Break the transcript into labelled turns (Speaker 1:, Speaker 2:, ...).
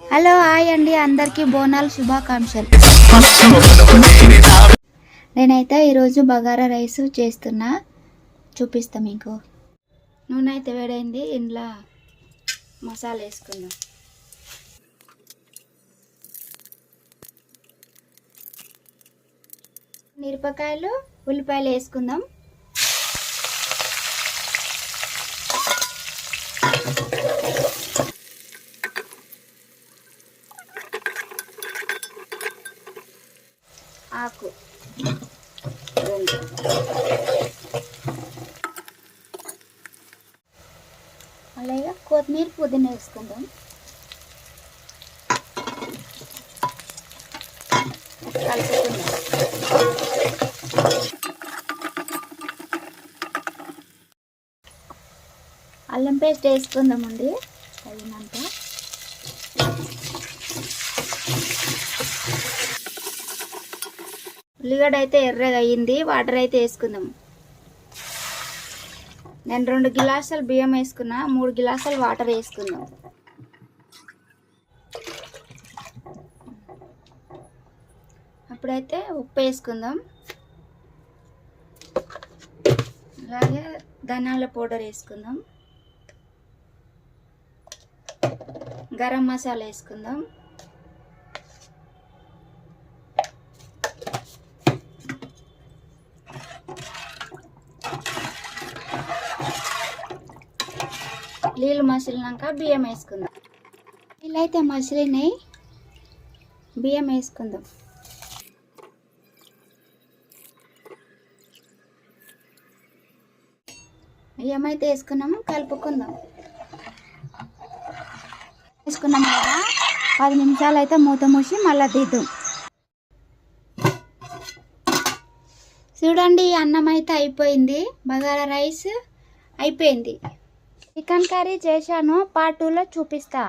Speaker 1: Hello hi అండి. అందరికీ బోనాల శుభాకాంక్షలు. నేనైతే ఈరోజు బగారా రైస్ చేస్తున్నా. చూపిస్తా మీకు. నూనె అయితే వేడైంది. ఇంట్లో మసాలా వేసుకుందాం. మిరపకాయలు ఉల్లిపాయలు వేసుకుందాం. ఆకు. రెండు అలాగే కొత్తిమీర పుదీనా వేసుకుందాం. కలుపుకుందాం. అల్లం పేస్ట్ వేసుకుందామండి. తగినంత ఉల్లిగడ్డ అయితే ఎర్రగా అయ్యింది వాటర్ అయితే వేసుకుందాం. నేను రెండు గిలాసులు బియ్యం వేసుకున్నా మూడు గిలాసులు వాటర్ వేసుకుందాం. అప్పుడైతే ఉప్పు వేసుకుందాం. అలాగే ధనియాల పౌడర్ వేసుకుందాం. గరం మసాలా వేసుకుందాం. నీళ్ళు మసిలినాక బియ్యం వేసుకుందాం. నీళ్ళు అయితే మసిలినాయి. బియ్యం వేసుకుందాం. బియ్యం అయితే వేసుకున్నాము కలుపుకుందాం. వేసుకున్నాం కదా పది నిమిషాలు అయితే మూత మూసి మళ్ళీ తీద్దాం చూడండి అన్నం అయితే అయిపోయింది. బగారా రైస్ అయిపోయింది. చికెన్ కర్రీ చేశాను పార్ట్ టూలో చూపిస్తా.